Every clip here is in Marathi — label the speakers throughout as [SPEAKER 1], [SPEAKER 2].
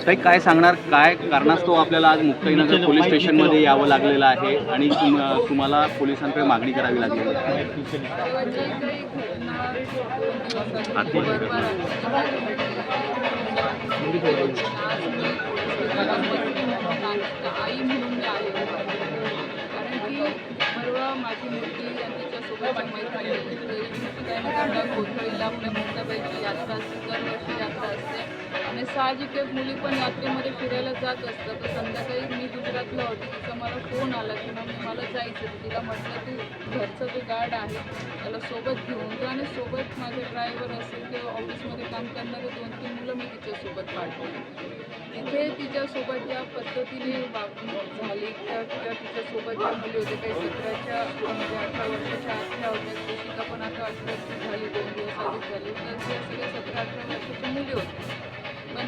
[SPEAKER 1] ताई काय सांगणार? काय कारणास्तव आपल्याला आज मुक्ताईनगर पोलीस स्टेशनमध्ये यावं लागलेलं आहे आणि तुम- तुम्हाला पोलिसांकडे मागणी करावी लागलेली आहे?
[SPEAKER 2] आणि साहजिक एक मुली पण यात्रेमध्ये फिरायला जात असतं तर संध्याकाळी मी गुजरातला होती तिचा मला फोन आला की मग मला जायचं तिला म्हटलं तू घरचं जो गार्ड आहे त्याला सोबत घेऊन जा आणि सोबत माझे ड्रायव्हर असेल किंवा ऑफिसमध्ये काम करणारे दोन तीन मुलं मी तिच्यासोबत पाठवली तिथे तिच्यासोबत ज्या पद्धतीने वागणूक झाली त्या त्या तिच्यासोबत ज्या मुली होत्या काही सतराच्या म्हणजे अठरा वर्षाच्या आतल्या होत्या कृषिका पण आता अठराची झाली दोन दिवस अधिक झाली तर त्या सगळ्या सतरा अठरा वर्षाच्या मुली होत्या. पण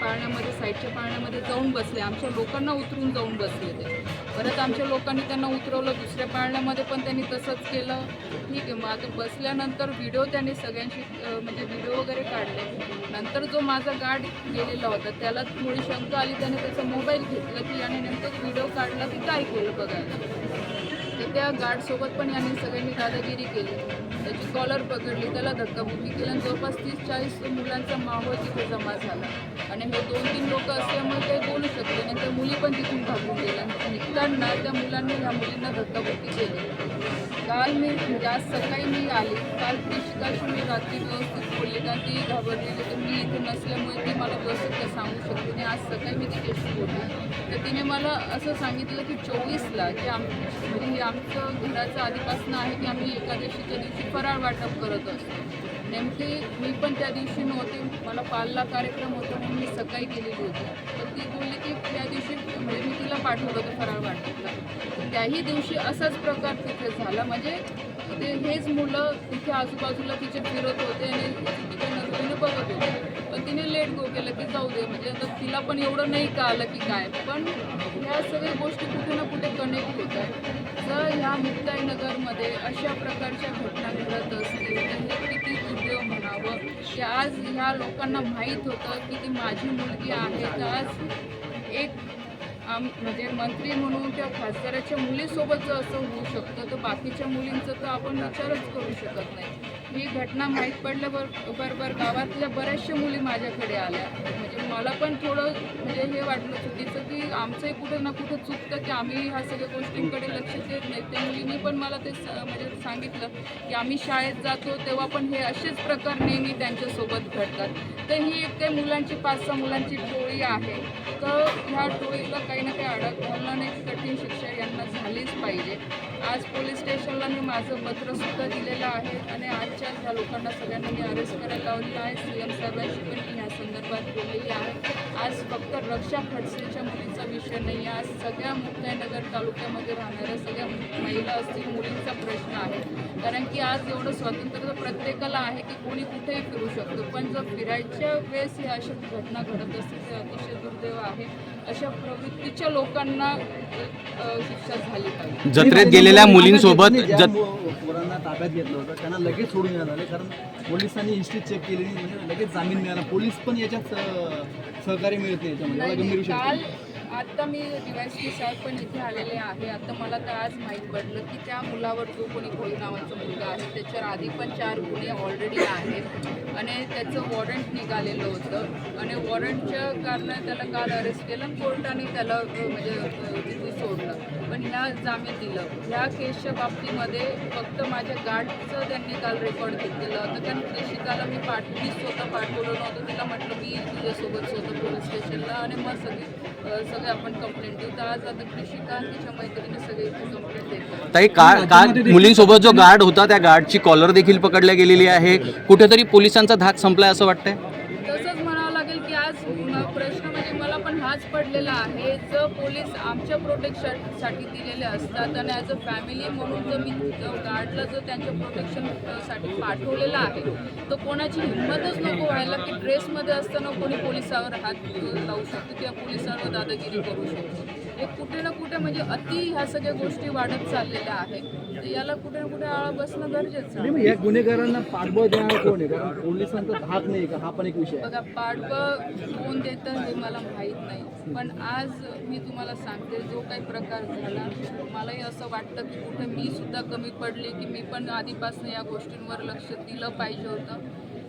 [SPEAKER 2] पाळण्यामध्ये साईडच्या पाळण्यामध्ये जाऊन बसले. आमच्या लोकांना उतरून जाऊन बसले ते. परत आमच्या लोकांनी त्यांना उतरवलं दुसऱ्या पाळण्यामध्ये पण त्यांनी तसंच केलं. ठीक आहे मग आता बसल्यानंतर व्हिडिओ त्यांनी सगळ्यांशी म्हणजे व्हिडिओ वगैरे काढले. नंतर जो माझा गार्ड गेलेला होता त्याला थोडी शंका आली. त्याने त्याचा मोबाईल घेतला की याने नेमकं व्हिडिओ काढला की काय केलं बघायला? त्या गार्डसोबत पण यांनी सगळ्यांनी दादागिरी केली. त्याची कॉलर पकडली त्याला धक्काबुक्की केली आणि जवळपास तीस चाळीस मुलांचा माहोल तिथे जमा झाला. आणि हे दोन तीन लोक असल्यामुळे काही बोलू शकले नाही. त्या मुली पण तिथून भागून गेल्या. निघताना त्या मुलांनी ह्या मुलींना धक्काबुक्की केली. काल मी म्हणजे आज सकाळी मी आली. काल ती शिकाशी मी रात्री व्यवस्थित बोलली. कारण ती घाबरलेली तर मी इथे नसल्यामुळे ती मला व्यवस्थित काय सांगू शकते आणि आज सकाळी मी तिच्याशी बोलली. तर तिने मला असं सांगितलं की चोवीसला की आम म्हणजे आम आमचं घराचं आधीपासून आहे की आम्ही एकादशीच्या दिवशी फराळ वाटप करत असतो. नेमकी मी पण त्या दिवशी नव्हते मला पालला कार्यक्रम होता म्हणून मी सकाळी गेलेली होती. तर ती बोलली की त्या दिवशी म्हणजे मी तिला पाठवलं होतं फराळ वाटपला. त्याही दिवशी असाच प्रकार तिथे झाला. म्हणजे ते हेच मुलं तिथे आजूबाजूला तिचे फिरत होते आणि तिथे नजरेने बघत होते. तिने लेट गो केलं की जाऊ दे. म्हणजे आता तिला पण एवढं नाही कळलं की काय. पण ह्या सगळ्या गोष्टी कुठे ना कुठे कनेक्ट होत आहेत. जर ह्या मुक्ताईनगरमध्ये अशा प्रकारच्या घटना घडत असतील तर हे किती दुर्दैव म्हणावं? की आज ह्या लोकांना माहीत होतं की ती माझी मुलगी आहे. तर आज एक आम म्हणजे मंत्री म्हणून किंवा खासदाराच्या मुलीसोबत जर असं होऊ शकतं तर बाकीच्या मुलींचं तर आपण विचारच करू शकत नाही. ही घटना माहीत पडल्याबर बरोबर गावातल्या बऱ्याचशा मुली माझ्याकडे आल्या. म्हणजे मला पण थोडं म्हणजे हे वाटलं चुकीचं की आमचंही कुठं ना कुठं चुकतं की आम्ही ह्या सगळ्या गोष्टींकडे लक्ष देत नाही. त्या मुलींनी पण मला ते स- म्हणजे सांगितलं की आम्ही शाळेत जातो तेव्हा पण हे असेच प्रकार नेहमी त्यांच्यासोबत घडतात. तर ही एक काही मुलांची पाच सहा मुलांची टोळी आहे. तर ह्या टोळीला काही ना काही अडक घालणं नाही कठीण शिक्षा यांना झालीच पाहिजे. आज पोलीस स्टेशनला मी माझं पत्रसुद्धा दिलेलं आहे आणि आजच्या ह्या लोकांना सगळ्यांना मी अरेस्ट करायला लावलेलं आहे. सी एम साहेबांशी पण मी ह्या संदर्भात बोललेली आहे. आज फक्त रक्षा खडसेच्या मुलींचा विषय नाही आहे. आज सगळ्या मुक्ताईनगर तालुक्यामध्ये राहणाऱ्या सगळ्या महिला असतील मुलींचा प्रश्न आहे. कारण की आज एवढं स्वातंत्र्य तर प्रत्येकाला आहे की कोणी कुठेही फिरू शकतो. पण जर फिरायच्या वेळेस ह्या अशा घटना घडत असतील ते अतिशय दुर्दैव आहे. अशा प्रवृत्तीच्या लोकांना शिक्षा झाली पाहिजे.
[SPEAKER 1] जत्रेत गेलेल्या मुलींसोबत
[SPEAKER 3] पोरांना ताब्यात घेतलं होतं त्यांना लगेच सोडून देण्यात आले कारण पोलिसांनी हिस्ट्री चेक केली म्हणजे लगेच जामीन मिळाला. पोलीस पण याच्यात सह- सहकार्य मिळत नाही याच्यामध्ये. गंभीर विषय
[SPEAKER 2] आत्ता मी डीवायसपी विषयावर पण इथे आलेले आहे. आता मला तर आज माहीत पडलं की त्या मुलावर जो कोणी कोळी नावाचा मुलगा आहे त्याच्यावर आधी पण चार गुन्हे ऑलरेडी आहेत. आणि त्याचं वॉरंट निघालेलं होतं. आणि वॉरंटच्या कारणाने त्याला काल अरेस्ट केलं कोर्टाने त्याला म्हणजे तिथे सोडलं. पण ह्या जामीन दिलं. ह्या केसच्या बाबतीमध्ये फक्त माझ्या गार्डचं त्यांनी काल रेकॉर्ड घेतलेलं होतं. कारण कृषिकाला मी पाठ मी स्वतः पाठवलं नव्हतं. तिला म्हटलं मी तुझ्यासोबत स्वतः पोलीस स्टेशनला आणि मग सगळे सगळे आपण कंप्लेंट देऊ. तर आज आता कृषिका तिच्या मैत्रिणी सगळे इथे कंप्लेंट देतात
[SPEAKER 1] ताई का का मुलींसोबत जो गार्ड होता त्या गार्डची कॉलर देखील पकडल्या गेलेली आहे. कुठेतरी पोलिसांचा धाक संपलाय असं वाटतंय?
[SPEAKER 2] तसंच म्हणावं लागेल की आज प्रश्न म्हणजे मला पण हाच पडलेला आहे. पोलीस आमच्या प्रोटेक्शनसाठी दिलेले असतात आणि ॲज अ फॅमिली म्हणून जर मी गार्डला जर त्यांच्या प्रोटेक्शनसाठी पाठवलेलं आहे तर कोणाची हिंमतच नको व्हायला की ड्रेसमध्ये असताना कोणी पोलिसावर हात लावू शकतो किंवा पोलिसावर दादागिरी करू शकतो. हे कुठे ना कुठे म्हणजे अति ह्या सगळ्या गोष्टी वाढत चाललेल्या आहेत. तर याला कुठे ना कुठे आळा बसणं गरजेचं आहे.
[SPEAKER 3] मग या गुन्हेगारांना पाठबळ देणार कोण आहे? कारण पोलिसांचा धाक नाही का हा पण एक विषय आहे.
[SPEAKER 2] बघा पाठबळ कोण देतं हे मला माहीत नाही. पण आज मी तुम्हाला सांगते जो काही प्रकार झाला मलाही असं वाटतं की कुठे मी सुद्धा कमी पडले की मी पण आधीपासून या गोष्टींवर लक्ष दिलं पाहिजे होतं.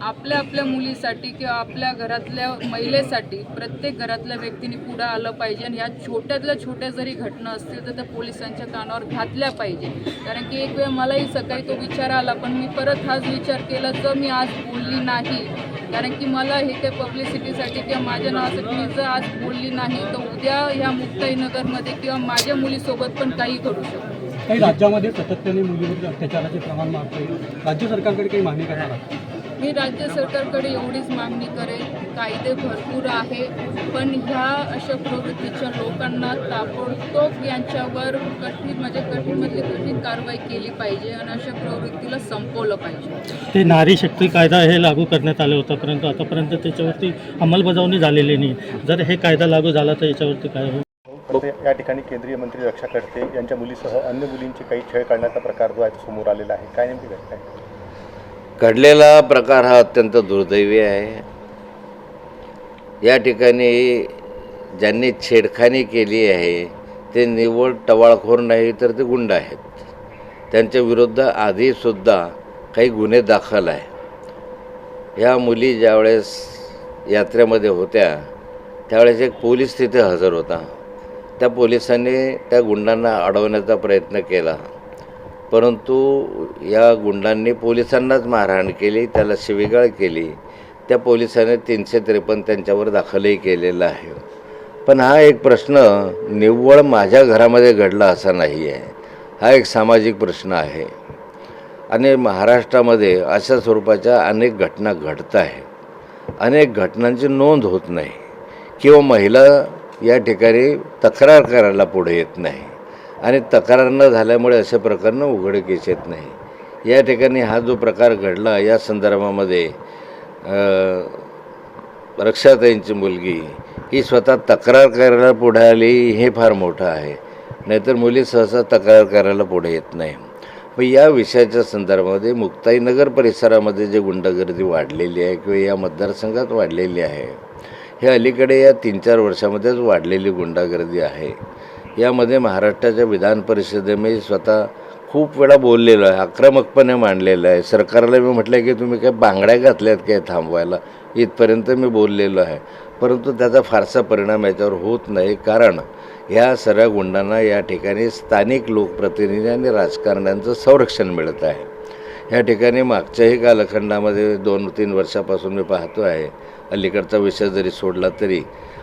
[SPEAKER 2] आपल्या आपल्या मुलीसाठी किंवा आपल्या घरातल्या महिलेसाठी प्रत्येक घरातल्या व्यक्तीने पुढं आलं पाहिजे आणि ह्या छोट्यातल्या छोट्या जरी घटना असतील तर त्या पोलिसांच्या कानावर घातल्या पाहिजे. कारण की एक वेळ मलाही सकाळी तो विचार आला पण मी परत हाच विचार केला तर मी आज बोलली नाही कारण की मला हे काही पब्लिसिटीसाठी किंवा माझ्या नावासाठी मी जर आज बोलली नाही तर उद्या ह्या मुक्ताईनगरमध्ये किंवा माझ्या मुलीसोबत पण काही घडू शकतो
[SPEAKER 4] काही राज्यामध्ये सातत्याने मुलीवरील अत्याचाराचे प्रमाण वाढते राज्य सरकारकडे काही मागणी करणार
[SPEAKER 2] मी राज्य सरकारकडे एवढीच मागणी करेन कायदे भरपूर आहे पण ह्या अशा प्रवृत्तीच्या लोकांना ताबडतोब यांच्यावर कठीण म्हणजे कठीणमधली कठीण कारवाई केली पाहिजे आणि अशा प्रवृत्तीला संपवलं पाहिजे.
[SPEAKER 4] ते नारी शक्ती कायदा हे लागू करण्यात आलं होतं परंतु आतापर्यंत त्याच्यावरती अंमलबजावणी झालेली नाही. जर हे कायदा लागू झाला तर याच्यावरती काय होईल?
[SPEAKER 5] या ठिकाणी केंद्रीय मंत्री रक्षा खडसे यांच्या मुलीसह अन्य मुलींची काही छळ करण्याचा प्रकार जो आहे तो समोर आलेला आहे. काय नेमकी घटना आहे?
[SPEAKER 6] घडलेला प्रकार हा अत्यंत दुर्दैवी आहे. या ठिकाणी ज्यांनी छेडखानी केली आहे ते निव्वळ टवाळखोर नाही तर ते गुंड आहेत. त्यांच्या विरुद्ध आधीसुद्धा काही गुन्हे दाखल आहे. ह्या मुली ज्यावेळेस यात्रेमध्ये होत्या त्यावेळेस एक पोलीस तिथे हजर होता. त्या पोलिसांनी त्या गुंडांना अडवण्याचा प्रयत्न केला. परंतु या गुंडांनी पोलिसांनाच मारहाण केली त्याला शिवीगाळ केली. त्या पोलिसांनी तीनशे त्रेपन्न त्यांच्यावर दाखलही केलेला आहे. पण हा एक प्रश्न निव्वळ माझ्या घरामध्ये घडला असा नाही आहे हा एक सामाजिक प्रश्न आहे. आणि महाराष्ट्रामध्ये अशा स्वरूपाच्या अनेक घटना घडत आहेत. अनेक घटनांची नोंद होत नाही. किंवा महिला या ठिकाणी तक्रार करायला पुढे येत नाही. आणि तक्रार न झाल्यामुळे अशा प्रकरणं उघडकीस येत नाही. या ठिकाणी हा जो प्रकार घडला या संदर्भामध्ये रक्षाताईंची मुलगी ही स्वतः तक्रार करायला पुढे आली हे फार मोठं आहे. नाहीतर मुली सहसा तक्रार करायला पुढे येत नाही. पण या विषयाच्या संदर्भामध्ये मुक्ताईनगर परिसरामध्ये जे गुंडगर्दी वाढलेली आहे किंवा या मतदारसंघात वाढलेली आहे हे अलीकडे या तीन चार वर्षामध्येच वाढलेली गुंडागर्दी आहे. यामध्ये महाराष्ट्राच्या विधान परिषदेमध्ये स्वतः खूप वेळा बोललेलो आहे आक्रमकपणे मांडलेलं आहे. सरकारला मी म्हटलं की तुम्ही काय बांगड्या घातल्यात काय थांबवायला? इथपर्यंत मी बोललेलो आहे. परंतु त्याचा फारसा परिणाम याच्यावर होत नाही. कारण ह्या सगळ्या गुंडांना या ठिकाणी स्थानिक लोकप्रतिनिधी आणि राजकारण्यांचं संरक्षण मिळत आहे. या ठिकाणी मागच्याही कालखंडामध्ये दोन तीन वर्षापासून मी पाहतो आहे. अलीकडचा विषय जरी सोडला तरी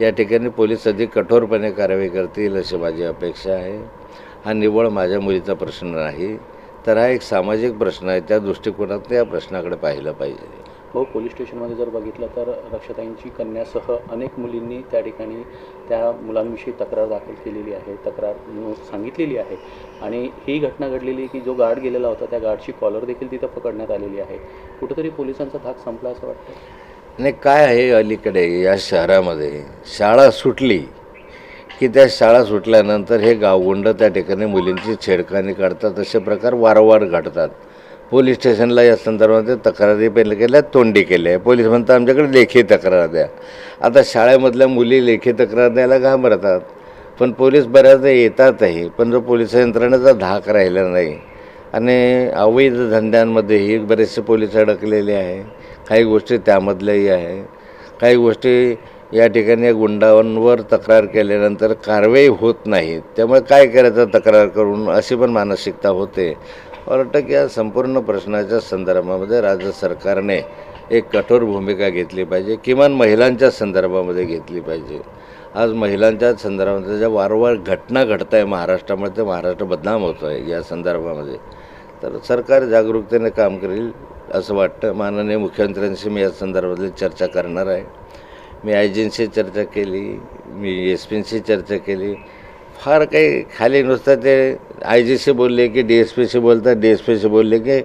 [SPEAKER 6] या ठिकाणी पोलीस अधिक कठोरपणे कारवाई करतील अशी माझी अपेक्षा आहे. हा निव्वळ माझ्या मुलीचा प्रश्न नाही तर हा एक सामाजिक प्रश्न आहे. त्या दृष्टिकोनातून या प्रश्नाकडे पाहिलं पाहिजे.
[SPEAKER 7] भाऊ पोलीस स्टेशनमध्ये जर बघितलं तर रक्षाताईंची कन्यासह अनेक मुलींनी त्या ठिकाणी त्या मुलांविषयी तक्रार दाखल केलेली आहे तक्रार सांगितलेली आहे. आणि ही घटना घडलेली की जो गार्ड गेलेला होता त्या गार्डची कॉलर देखील तिथं पकडण्यात आलेली आहे. कुठंतरी पोलिसांचा धाक संपला असं वाटतं?
[SPEAKER 6] आणि काय आहे अलीकडे या शहरामध्ये? शाळा सुटली. की त्या शाळा सुटल्यानंतर हे गावगुंड त्या ठिकाणी मुलींची छेडखानी काढतात असे प्रकार वारंवार घडतात. पोलीस स्टेशनला या संदर्भात तक्रारी पहिले केल्या तोंडी केल्या. पोलीस म्हणतात आमच्याकडे लेखी तक्रार द्या. आता शाळेमधल्या मुली लेखी तक्रार द्यायला घाबरतात. पण पोलीस बऱ्याचदा येतातही. पण जो पोलीस यंत्रणेचा धाक राहिला नाही आणि अवैध धंद्यांमध्येही बरेचसे पोलीस अडकलेले आहे. काही गोष्टी त्यामधल्याही आहे. काही गोष्टी या ठिकाणी गुंडांवर तक्रार केल्यानंतर कारवाई होत नाही. त्यामुळे काय करायचं तक्रार करून अशी पण मानसिकता होते. मला वाटतं की या संपूर्ण प्रश्नाच्या संदर्भामध्ये राज्य सरकारने एक कठोर भूमिका घेतली पाहिजे. किमान महिलांच्या संदर्भामध्ये घेतली पाहिजे. आज महिलांच्या संदर्भामध्ये ज्या वारंवार घटना घडत आहे महाराष्ट्रामध्ये महाराष्ट्र बदनाम होतो आहे या संदर्भामध्ये. तर सरकार जागरूकतेने काम करेल असं वाटतं. माननीय मुख्यमंत्र्यांशी मी या संदर्भातली चर्चा करणार आहे. मी आय जींशी चर्चा केली मी एस पींशी चर्चा केली. फार काही खाली नुसतं ते आय जीशी बोलले की डी एस पीशी बोलतात डी एस पीशी बोलले की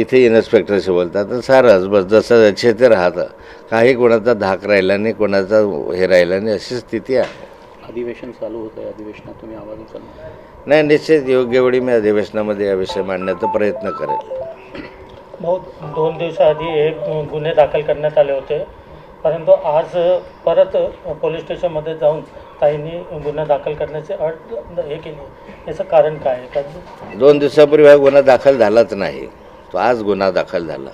[SPEAKER 6] इथे इन्स्पेक्टरशी बोलतात. तर सारंच बस जसं जसे ते राहतं. काही कोणाचा धाक राहिला नाही कोणाचा हे राहिला नाही अशी स्थिती आहे.
[SPEAKER 7] अधिवेशन चालू होतं आहे अधिवेशनात तुम्ही आवाज उचलणार.
[SPEAKER 6] नाही निश्चित योग्य वेळी मी अधिवेशनामध्ये या विषय मांडण्याचा प्रयत्न करेल.
[SPEAKER 4] बहुत दोन दिवसाआधी हे गुन्हे दाखल करण्यात आले होते. परंतु आज परत पोलीस स्टेशनमध्ये जाऊन ताईंनी गुन्हा दाखल करण्याची अट हे केली. याचं कारण काय आहे?
[SPEAKER 6] दोन दिवसापूर्वी हा गुन्हा दाखल झालाच नाही. तो आज गुन्हा दाखल झाला.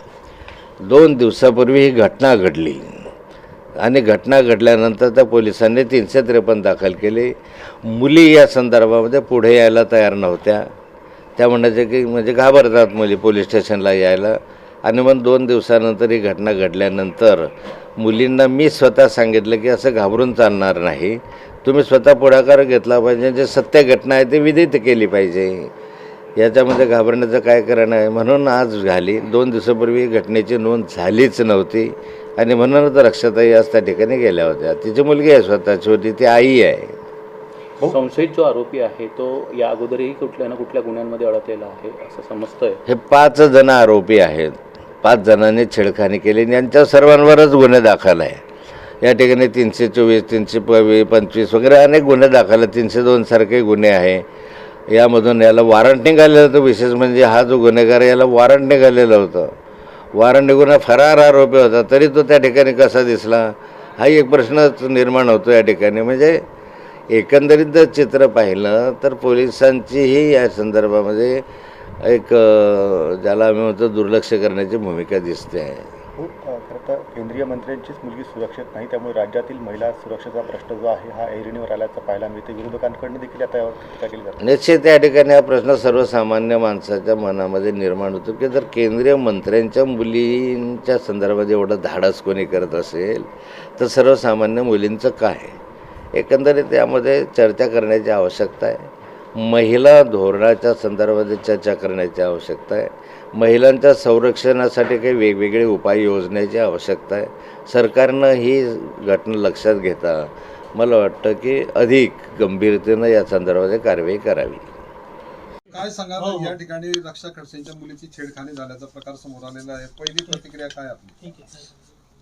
[SPEAKER 6] दोन दिवसापूर्वी ही घटना घडली. आणि घटना घडल्यानंतर त्या पोलिसांनी तीनशे त्रेपन्न दाखल केली. मुली या संदर्भामध्ये पुढे यायला तयार नव्हत्या. त्या म्हणायचे की म्हणजे घाबरतात मुली पोलीस स्टेशनला यायला. आणि मग दोन दिवसानंतर ही घटना घडल्यानंतर मुलींना मी स्वतः सांगितलं की असं घाबरून चालणार नाही. तुम्ही स्वतः पुढाकार घेतला पाहिजे. जे सत्य घटना आहे ते विदित केली पाहिजे. याच्यामध्ये घाबरण्याचं काय कारण आहे? म्हणून आज झाली. दोन दिवसापूर्वी घटनेची नोंद झालीच नव्हती. आणि म्हणूनच रक्षाताई आज त्या ठिकाणी गेल्या होत्या. तिची मुलगी आहे स्वतःची होती ती आई आहे.
[SPEAKER 7] संशयित जो आरोपी आहे तो या अगोदरही कुठल्या ना कुठल्या गुन्ह्यांमध्ये अडकलेला आहे असं समजतंय.
[SPEAKER 6] हे पाच जण आरोपी आहेत. पाच जणांनी छेडखानी केली आणि यांच्या सर्वांवरच गुन्हे दाखल आहे. या ठिकाणी तीनशे चोवीस तीनशे पवी पंचवीस वगैरे अनेक गुन्हे दाखल आहेत. तीनशे दोन सारखे गुन्हे आहे. यामधून याला वॉरंट निघालेलं होतं. विशेष म्हणजे हा जो गुन्हेगार याला वॉरंट निघालेलं होतं. वारं निघून हा फरार आरोपी होता तरी तो त्या ठिकाणी कसा दिसला? हा एक प्रश्नच निर्माण होतो या ठिकाणी. म्हणजे एकंदरीत जर चित्र पाहिलं तर पोलिसांचीही या संदर्भामध्ये एक ज्याला आम्ही म्हणतो दुर्लक्ष करण्याची भूमिका दिसते. आहे
[SPEAKER 5] हो खरं तर केंद्रीय मंत्र्यांचीच मुलगी सुरक्षित नाही त्यामुळे राज्यातील महिला सुरक्षेचा प्रश्न जो आहे हा ऐरणीवर आल्याचा पाहायला मिळते विरोधकांकडनं देखील आता यावर टीका केली जाते.
[SPEAKER 6] निश्चित या ठिकाणी हा प्रश्न सर्वसामान्य माणसाच्या मनामध्ये निर्माण होतो की जर केंद्रीय मंत्र्यांच्या मुलींच्या संदर्भात एवढं धाडस कोणी करत असेल तर सर्वसामान्य मुलींचं काय? एकंदरीत यामध्ये चर्चा करण्याची आवश्यकता आहे. महिला धोरणाच्या संदर्भात चर्चा करण्याची आवश्यकता आहे. महिलांच्या संरक्षणासाठी काही वेगवेगळे उपाय योजण्याची आवश्यकता आहे. सरकारनं ही घटना लक्षात घेता मला वाटतं की अधिक गंभीरतेनं या संदर्भात कारवाई करावी.
[SPEAKER 8] काय सांगाल या ठिकाणी रक्षा खडसेंच्या मुलीची छेडखानी झाल्याचा प्रकार समोर आलेला आहे. पहिली प्रतिक्रिया काय आपली?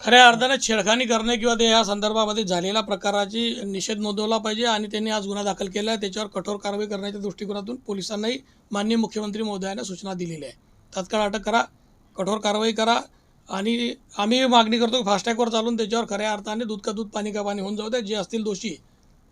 [SPEAKER 9] खऱ्या अर्थाने छेडखानी करणे किंवा ते या संदर्भामध्ये झालेल्या प्रकाराची निषेध नोंदवला पाहिजे आणि त्यांनी आज गुन्हा दाखल केला आहे. त्याच्यावर कठोर कारवाई करण्याच्या दृष्टिकोनातून पोलिसांनाही माननीय मुख्यमंत्री महोदयांना सूचना दिलेल्या आहे तात्काळ अटक करा कठोर कारवाई करा आणि आम्ही मागणी करतो की फास्टॅगवर चालून त्याच्यावर खऱ्या अर्थाने दूध का दूध पाणी का पाणी होऊन जाऊ द्या जे असतील दोषी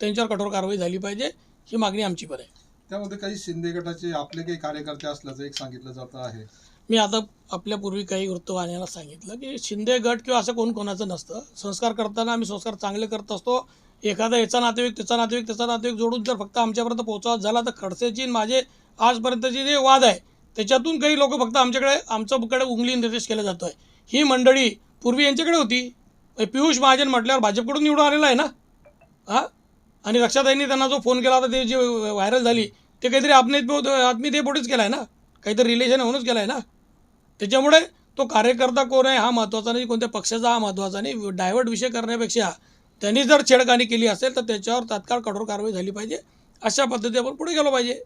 [SPEAKER 9] त्यांच्यावर कठोर कारवाई झाली पाहिजे. ही मागणी आमची पण आहे.
[SPEAKER 8] त्यामध्ये काही शिंदे गटाचे आपले काही कार्यकर्ते असल्याचं एक सांगितलं जातं आहे.
[SPEAKER 9] मी आता आपल्यापूर्वी काही वृत्तवाहिन्यांना सांगितलं की शिंदे गट किंवा असं कोण कोणाचं नसतं. संस्कार करताना आम्ही संस्कार चांगले करत असतो. एखादा याचा नातेवाईक त्याचा नातेवाईक त्याचा नातेवाईक जोडून जर फक्त आमच्यापर्यंत पोहोचवा झाला तर खडसेची माझे आजपर्यंतचे जे वाद आहे त्याच्यातून काही लोक फक्त आमच्याकडे आमच्याकडे उंगली निर्देश केला जातो आहे ही मंडळी पूर्वी यांच्याकडे होती. पियुष महाजन म्हटल्यावर भाजपकडून निवडून आलेला आहे ना? हां? आणि रक्षाताईंनी त्यांना जो फोन केला होता ते जे व्हायरल झाली ते काहीतरी आपने आत्मीयतेपोटीच केला आहे ना? काहीतरी रिलेशन होऊनच केला आहे ना? त्याच्यामुळे तो कार्यकर्ता कोण आहे हा महत्त्वाचा नाही. कोणत्या पक्षाचा हा महत्त्वाचा नाही. डायव्हर्ट विषय करण्यापेक्षा त्यांनी जर छेडखानी केली असेल तर त्याच्यावर तात्काळ कठोर कारवाई झाली पाहिजे. अशा पद्धती आपण पुढे गेलो पाहिजे.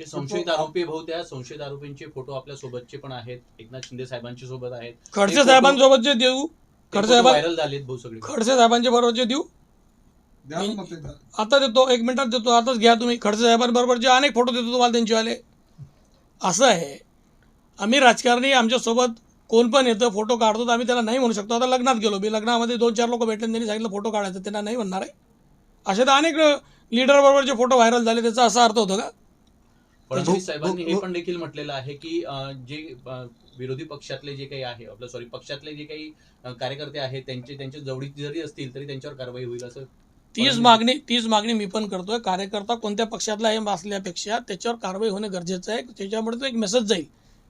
[SPEAKER 10] जे संशयित आरोपी भाऊ त्या संशयित आरोपींचे फोटो आपल्या सोबतचे पण आहेत. एकनाथ शिंदे साहेबांच्या सोबत आहेत.
[SPEAKER 9] खडसे साहेबांसोबत जे देऊ खडसे साहेबां
[SPEAKER 10] व्हायरल झालेत भाऊ सगळे.
[SPEAKER 9] खडसे साहेबांच्या बरोबर जे देऊ?
[SPEAKER 8] द्या ना मग ते
[SPEAKER 9] आता देतो एक मिनिटात देतो आताच घ्या तुम्ही. खडसे साहेबांबरोबर जे अनेक फोटो देतो तुम्हाला त्यांचे आले असं आहे. आम्ही राजकारणी आमच्यासोबत कोण पण येतं फोटो काढतो तर आम्ही त्याला नाही म्हणू शकतो. आता लग्नात गेलो मी लग्नामध्ये दोन चार लोक भेटले आणि त्यांनी सांगितलं फोटो काढायचं. त्यांना नाही म्हणणार आहे. असे तर अनेक लिडरबरोबरचे फोटो व्हायरल झाले त्याचा असा अर्थ होतो का?
[SPEAKER 10] फडणवीस साहेबांनी हे पण देखील म्हटलेलं आहे की जे विरोधी पक्षातले जे काही आहे आपलं सॉरी पक्षातले जे काही कार्यकर्ते आहेत त्यांचे त्यांच्या जवळीक जरी असतील तरी त्यांच्यावर कारवाई होईल असं
[SPEAKER 9] तीच मागणी तीच मागणी मी पण करतोय. कार्यकर्ता कोणत्या पक्षातला आहे असल्यापेक्षा त्याच्यावर कारवाई होणं गरजेचं आहे. त्याच्यामुळे तो एक मेसेज जाईल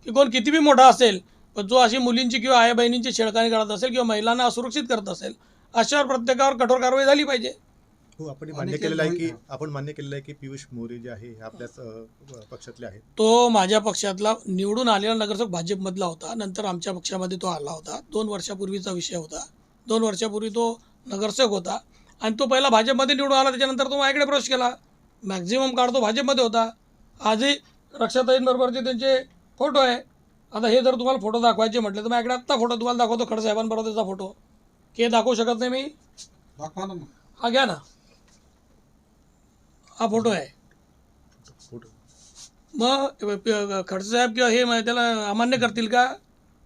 [SPEAKER 9] की कोण किती बी मोठा असेल पण जो अशी मुलींची किंवा आई बहिणींची छेडखानी करत असेल किंवा महिलांना असुरक्षित करत असेल अशावर प्रत्येकावर कठोर कारवाई झाली पाहिजे.
[SPEAKER 5] हो आपण मान्य
[SPEAKER 8] ते
[SPEAKER 5] केलेलं आहे की आपण मान्य केलेलं आहे की पियुष मोरे जे आहे हे आपल्याच अ, पक्षातले आहेत.
[SPEAKER 9] तो माझ्या पक्षातला निवडून आलेला नगरसेवक भाजपमधला होता. नंतर आमच्या पक्षामध्ये तो आला होता. दोन वर्षापूर्वीचा विषय होता. दोन वर्षापूर्वी तो नगरसेवक होता. आणि तो पहिला भाजपमध्ये निवडून आला. त्याच्यानंतर तो माझ्याकडे प्रवेश केला. मॅक्झिमम काळ तो भाजपमध्ये होता. आजही रक्षाताईंबरोबरचे त्यांचे फोटो आहे. आता हे जर तुम्हाला फोटो दाखवायचे म्हटले तर माझ्याकडे आत्ता फोटो तुम्हाला दाखवतो. खडसाहेबांबरोबर त्याचा फोटो. के दाखवू शकत नाही मी?
[SPEAKER 8] दाखवा ना मग.
[SPEAKER 9] हा घ्या ना. हा फोटो आहे.
[SPEAKER 5] फोटो
[SPEAKER 9] मग खडसेसाहेब किंवा हे म्हणजे त्याला अमान्य करतील का?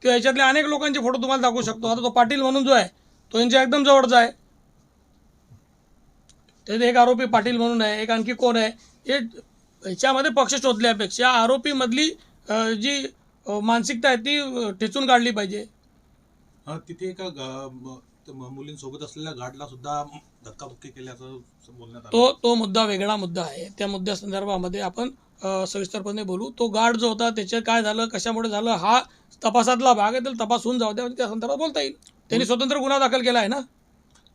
[SPEAKER 9] किंवा याच्यातले अनेक लोकांचे फोटो तुम्हाला दाखवू शकतो. आता तो पाटील म्हणून जो आहे तो यांच्या एकदम जवळचा आहे. त्याचे एक आरोपी पाटील म्हणून आहे एक आणखी कोण आहे? हे याच्यामध्ये पक्ष शोधल्यापेक्षा आरोपीमधली जी मानसिकता आहे ती ठेचून काढली पाहिजे.
[SPEAKER 11] तिथे एका मुलींसोबत असलेल्या गार्डला सुद्धा धक्काबुक्की केल्याचं बोलण्यात आलं.
[SPEAKER 9] तो तो मुद्दा वेगळा मुद्दा आहे. त्या मुद्द्या संदर्भामध्ये आपण सविस्तरपणे बोलू. तो गार्ड जो होता त्याचे काय झालं कशामुळे झालं हा तपासातला भाग आहे त्याला तपास होऊन जाऊ द्या म्हणजे त्या संदर्भात बोलता येईल. त्यांनी स्वतंत्र गुन्हा दाखल केला आहे ना?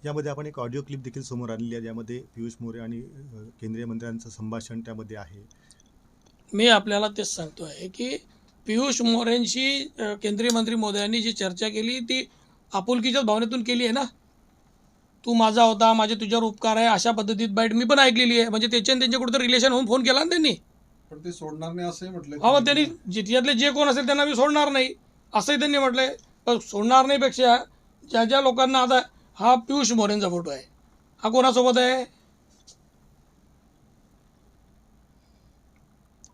[SPEAKER 5] यामध्ये आपण एक ऑडिओ क्लिप देखील समोर आणली आहे ज्यामध्ये पियुष मोरे आणि केंद्रीय मंत्र्यांचं संभाषण त्यामध्ये आहे.
[SPEAKER 9] मी आपल्याला तेच सांगतो आहे की पियुष मोरेंशी केंद्रीय मंत्री मोदयांनी जी चर्चा केली ती आपुलकीच्याच भावनेतून केली आहे ना? तू माझा होता माझे तुझ्यावर उपकार आहे अशा पद्धतीत बाईट मी पण ऐकलेली आहे. म्हणजे त्याचे आणि त्यांचे कुठेतरी रिलेशन होऊन फोन केला ना त्यांनी?
[SPEAKER 8] पण ते सोडणार नाही असंही म्हटलं
[SPEAKER 9] हा त्यांनी जिथल्यातले जे कोण असेल त्यांना मी सोडणार नाही असंही त्यांनी म्हटलंय. पण सोडणार नाही पेक्षा ज्या ज्या लोकांना आता हा पियुष मोरेंचा फोटो आहे हा कोणासोबत आहे?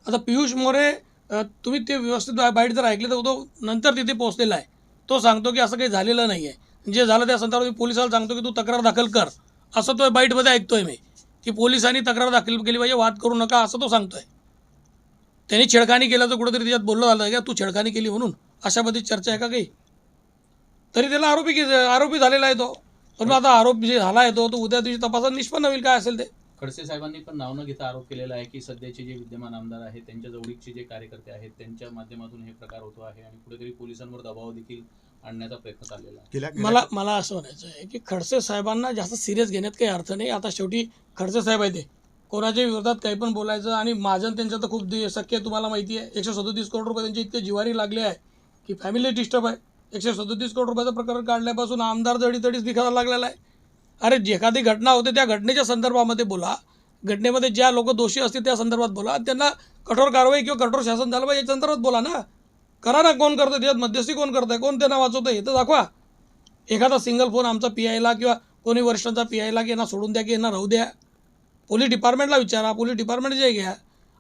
[SPEAKER 9] आता पियुष मोरे तुम्ही ते व्यवस्थित बाईट जर ऐकले तर तो नंतर तिथे पोहोचलेला आहे. तो सांगतो की असं काही झालेलं नाही आहे जे झालं त्या संदर्भात मी पोलिसाला सांगतो की तू तक्रार दाखल कर. असं तो बाईटमध्ये ऐकतोय मी की पोलिसांनी तक्रार दाखल केली पाहिजे वाद करू नका असं तो सांगतोय. त्यांनी छेडखानी केलं तर कुठेतरी त्याच्यात बोललं झालं का तू छेडखानी केली म्हणून. अशा पद्धतीची चर्चा आहे का काही? तरी त्याला आरोपी आरोपी झालेला आहे तो. पण आता आरोप जे झाला आहे तो तो उद्या दिवशी तपासात निष्पन्न होईल काय असेल ते?
[SPEAKER 10] खडसे साहेबांनी पण नाव न घेता आरोप केलेला आहे की सध्याचे जे विद्यमान आमदार आहेत त्यांच्या जवळीकचे जे कार्यकर्ते आहेत त्यांच्या माध्यमातून हे प्रकार होतो आहे आणि कुठेतरी पोलिसांवर दबाव देखील आणण्याचा प्रयत्न चाललेला आहे.
[SPEAKER 9] मला मला असं म्हणायचं आहे की खडसे साहेबांना जास्त सिरियस घेण्यात काही अर्थ नाही. आता शेवटी खडसे साहेब आहे ते. कोणाच्या विरोधात काही पण बोलायचं आणि माझं त्यांचं तर खूप शक्य तुम्हाला माहिती आहे. एकशे सदोतीस करोड रुपये त्यांचे इतके जिवारी लागले आहे की फॅमिली डिस्टर्ब आहे. एकशे सदोतीस करोड रुपयाचं प्रकरण काढल्यापासून आमदार जडीतडीच दिखायला लागलेला आहे. अरे जे एखादी घटना होते त्या घटनेच्या संदर्भामध्ये बोला. घटनेमध्ये ज्या लोक दोषी असतील त्या संदर्भात बोला. आणि त्यांना कठोर कारवाई किंवा कठोर शासन झालं पाहिजे या संदर्भात बोला ना. करा ना कोण करतं त्याच्यात मध्यस्थी कोण करतं आहे कोण त्यांना वाचवतं हे तर दाखवा. एखादा सिंगल फोन आमचा पी आयला किंवा कोणी वरिष्ठांचा पी आयला की यांना सोडून द्या की यांना राहू द्या. पोलीस डिपार्टमेंटला विचारा. पोलीस डिपार्टमेंट जे घ्या.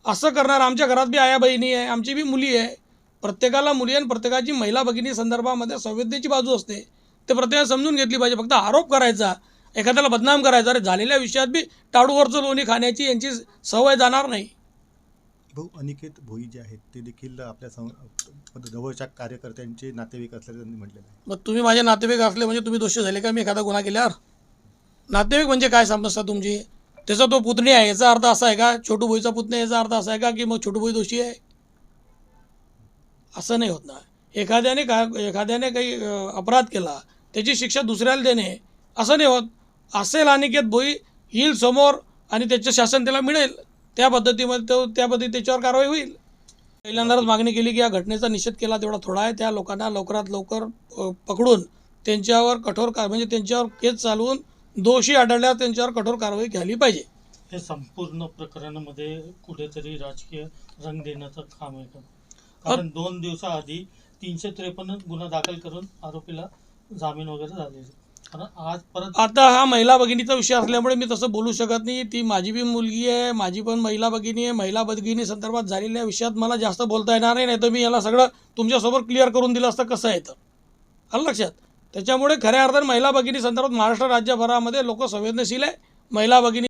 [SPEAKER 9] असं करणार. आमच्या घरात बी आया बहिणी आहे. आमची बी मुली आहे. प्रत्येकाला मुली आणि प्रत्येकाची महिला भगिनी संदर्भामध्ये संवेदनेची बाजू असते. ते प्रत्येकाने समजून घेतली पाहिजे. फक्त आरोप करायचा. एखाद्याला बदनाम करायचा अरे झालेल्या विषयात बी टाळूवरचं लोणी खाण्याची यांची सवय जाणार नाही.
[SPEAKER 5] भाऊ अनिकेत भोई जे आहेत ते देखील आपल्या सं- जवळच्या कार्यकर्त्यांचे नातेवाईक असल्याचं त्यांनी म्हटलेलं आहे.
[SPEAKER 9] मग तुम्ही माझे नातेवाईक असले म्हणजे तुम्ही दोषी झाले का? मी एखादा गुन्हा केल्यावर? नातेवाईक म्हणजे काय समजता तुमची? त्याचा तो पुतणी आहे याचा अर्थ असा आहे का? छोटू भोईचा पुतणी याचा अर्थ असा आहे का? की मग छोटू भोई दोषी आहे? असं नाही होत ना. एखाद्याने का एखाद्याने काही अ, अपराध केला त्याची शिक्षा दुसऱ्याला देणे असं नाही होत. असेल अनिकेत भोई येईल समोर आणि त्याचं शासन त्याला मिळेल. त्या पद्धतीमध्ये तो त्या पद्धती त्याच्यावर कारवाई होईल. पहिल्यांदाच मागणी केली की या घटनेचा निषेध केला तेवढा थोडा आहे. त्या लोकांना लवकरात लवकर पकडून त्यांच्यावर कठोर का म्हणजे त्यांच्यावर केस चालवून दोषी आढळल्यास त्यांच्यावर कठोर कारवाई घ्यायली पाहिजे.
[SPEAKER 4] हे संपूर्ण प्रकरणामध्ये कुठेतरी राजकीय रंग देण्याचं काम आहे कारण दोन दिवसाआधी तीनशे त्रेपन्न गुन्हा दाखल करून आरोपीला जामीन वगैरे झालेले. आज परत
[SPEAKER 9] आता हा महिला भगिनीचा विषय असल्यामुळे मी तसं बोलू शकत नाही. ती माझी बी मुलगी आहे माझी पण महिला भगिनी आहे. महिला भगिनी संदर्भात झालेल्या विषयात मला जास्त बोलता येणार नाही नाही तर मी याला सगळं तुमच्यासोबत क्लिअर करून दिलं असतं कसं आहे तर. आलं लक्षात? त्याच्यामुळे खऱ्या अर्थाने महिला भगिनी संदर्भात महाराष्ट्र राज्यभरामध्ये लोक संवेदनशील आहे. महिला भगिनी